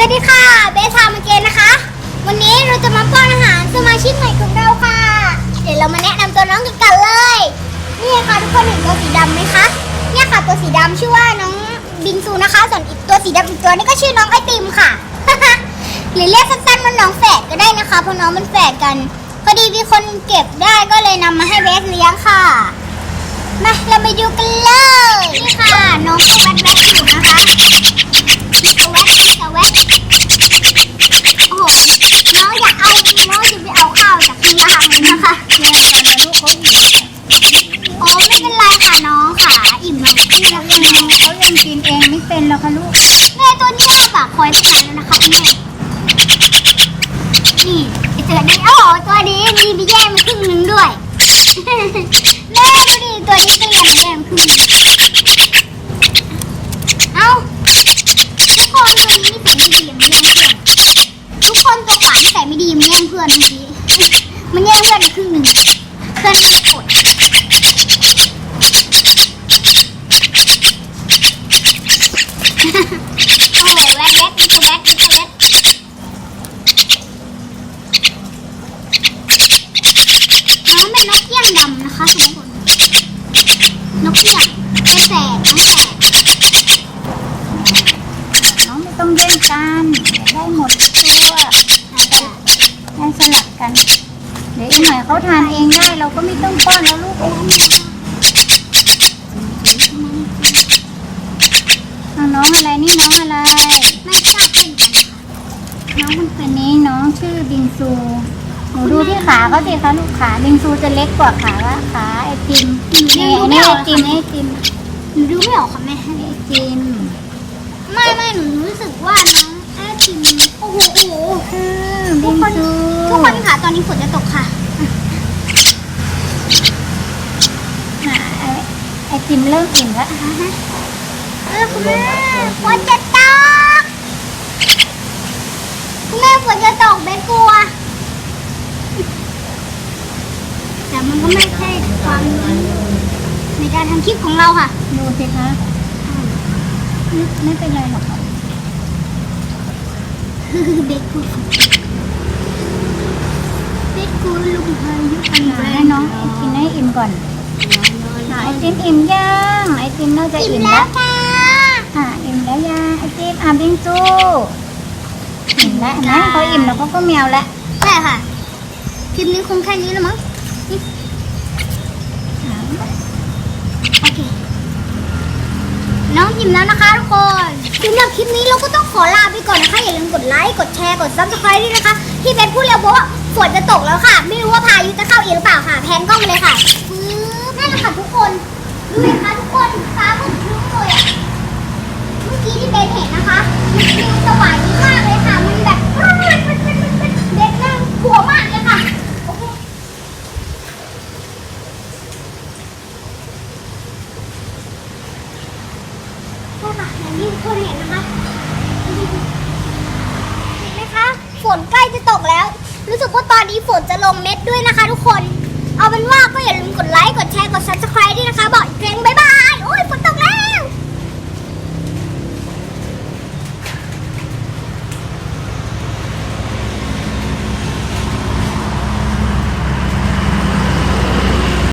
สวัสดีค่ะ เบสทามาเกนนะคะ วันนี้เราจะมาป้อนอาหารสมาชิกใหม่ของเราค่ะ เดี๋ยวเรามาแนะนำตัวน้องกันกันเลย นี่ค่ะทุกคนเห็นตัวสีดำไหมคะ เนี่ยค่ะตัวสีดำชื่อว่าน้องบิงซูนะคะ ส่วนอีกตัวสีดำอีกตัวนี่ก็ชื่อน้องไอติมค่ะ หรือเรียกสั้นๆว่าน้องแฝดก็ได้นะคะ เพราะน้องมันแฝดกัน พอดีมีคนเก็บได้ก็เลยนำมาให้เบสเลี้ยงค่ะ มาเราไปดูกันเลย นี่ค่ะน้องก็แวดแวดอยู่นะคะนี่ก็แวดนี่ก็แวดโอ้โห น้องอยากเอาน้องจะไปเอาข้าวจากข้างล่างเลยนะคะ แย่กันนะลูกเขาอิ่ม โอ้ไม่เป็นไรค่ะน้องค่ะ อิ่มแล้วพี่แล้ว เขายังเขายังกินเองไม่เป็นแล้วค่ะลูก แม่ตัวนี้ห้าปาก คอยขนาดแล้วนะคะคุณแม่นี่ไอ้ตัวนี้โอ้โหตัวนี้มีไปแย่มาครึ่งหนึงด้วย แม่ดูดิตัวนี้ก็ยังแย่มาครึ่งหนึงเอ้าทุกคนตัวนี้นิสัยไม่ดีมันแย่งเพื่อนทุกคนตัวขวานิสัยไม่ดีมันแย่งเพื่อนเมื่อกี้มันแย่งเพื่อนไปครึ่งหนึ่งเพื่อนไม่กด โอ้โหแวดแวดนี่ก็แวดนี่ก็แวด น้องเป็นนกเอี้ยงดำนะคะทุกคนนกเอี้ยงไม่แฝดน้องแฝดน้องไม่ต้องแย่งกันได้หมดทุกตัวอาจจะได้สลับกันเดี๋ยวอีกหน่อยเขาทานเองได้ เราก็ไม่ต้องป้อนแล้วลูกเอาน้องอะไรนี่น้องอะไรไม่ชอบเล่นกันค่น้องมันเป็อันนนี้น้องชื่อบิงซู หนูดูที่ขาเขาสิคะลูกขาบิงซูจะเล็กกว่าขาละขาไอติมนี่อันนี้ไอติมไอติมหนูดูไม่ออกค่ะแม่ไอติมไม่ไม่หนูรู้สึกว่าน้องแอดจิมโอ้โหโอ้โหอืมบิงซูทุกคนค่ะตอนนี้ฝนจะตกค่ะอะไอไอติมเริ่มอิ่มแล้วเออคุณแม่ฝนจะตกคุณแม่ฝนจะตกเบสกลัว แต่มันก็ไม่ใช่ความในการ ทำคลิปของเราค่ะ ดูสิคะไม่ไม่เป็นไรหรอกค่ะเบสกูเบสกูลุงพายุกันหาให้น้องกินให้อิ่มก่อนไอติมอิ่มยังไอติมน่าจะอิ่อิ่มมแล้แล้ววค่ะอะอิ่มแล้วยังไอติมอะบิงซูอิ่มแล้วนะเขาอิ่มแล้วเขาก็เมียวแล้วใช่ค่ะคลิปนี้คงแค่นี้แล้วมั้ง อะ โอเค น้ อิ่มแล้วนะคะทุกคนสำหรับคลิปนี้เราก็ต้องขอลาไปก่อนนะคะ อย่าลืมกดไลค์ กดแชร์ กดซับสไครต์ด้วยนะคะ ที่เบนพูดเร็วบอกว่าฝนจะตกแล้วค่ะ ไม่รู้ว่าพายุจะเข้าอีกหรือเปล่าค่ะ แพนกล้องเลยค่ะฟื้บนั่นแหละค่ะทุกคน ทุกคนเห็นนะคะเห็นไหมคะ ฝนใกล้จะตกแล้ว รู้สึกว่าตอนนี้ฝนจะลงเม็ดด้วยนะคะ ทุกคน เอาเป็นว่าก็อย่าลืมกดไลค์ กดแชร์